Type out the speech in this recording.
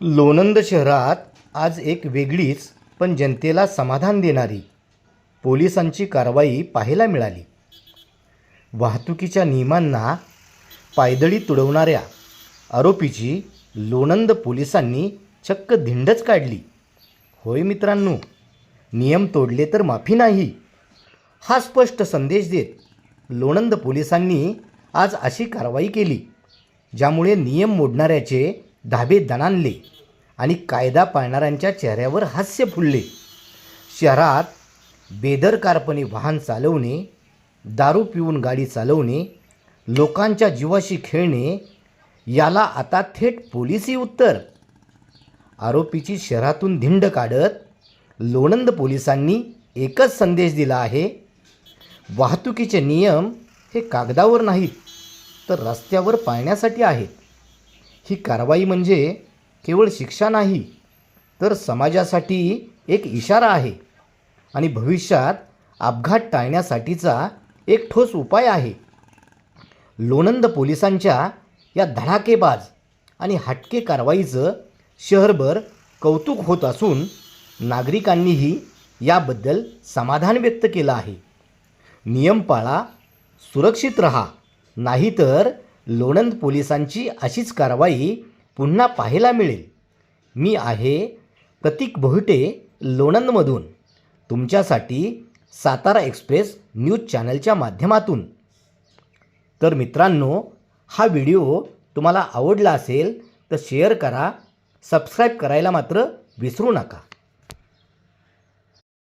लोणंद शहरात आज एक वेगळीच पण जनतेला समाधान देणारी पोलिसांची कारवाई पाहायला मिळाली. वाहतुकीच्या नियमांना पायदळी तुडवणाऱ्या आरोपीची लोणंद पोलिसांनी चक्क धिंडच काढली. होय मित्रांनो नियम तोडले तर माफी नाही. हा स्पष्ट संदेश देत लोणंद पोलिसांनी आज अशी कारवाई केली ज्यामुळे नियम मोडणाऱ्याचे धाबे दणाणले आणि कायदा पाळणाऱ्यांच्या चेहऱ्यावर हास्य फुलले. शहरात बेदरकारपणे वाहन चालवणे दारू पिऊन गाडी चालवणे लोकांच्या जीवाशी खेळणे याला आता थेट पोलिसी उत्तर. आरोपीची शहरातून धिंड काढत लोणंद पोलिसांनी एकच संदेश दिला आहे वाहतुकीचे नियम हे कागदावर नाहीत तर रस्त्यावर पाळण्यासाठी आहेत. ही कारवाई म्हणजे केवळ शिक्षा नाही तर समाजासाठी एक इशारा आहे आणि भविष्यात अपघात टाळण्यासाठीचा एक ठोस उपाय आहे. लोणंद पोलिसांच्या या धडाकेबाज आणि हटके कारवाईचं शहरभर कौतुक होत असून नागरिकांनीही याबद्दल समाधान व्यक्त केलं आहे. नियम पाळा सुरक्षित रहा नाहीतर लोणंद पोलिसांची अशीच कारवाई पुन्हा पाहायला मिळेल. मी आहे प्रतीक बोहटे लोणंदमधून. तुमच्यासाठी सातारा एक्सप्रेस न्यूज चॅनलच्या माध्यमातून. तर मित्रांनो हा व्हिडिओ तुम्हाला आवडला असेल तर शेअर करा सबस्क्राईब करायला मात्र विसरू नका.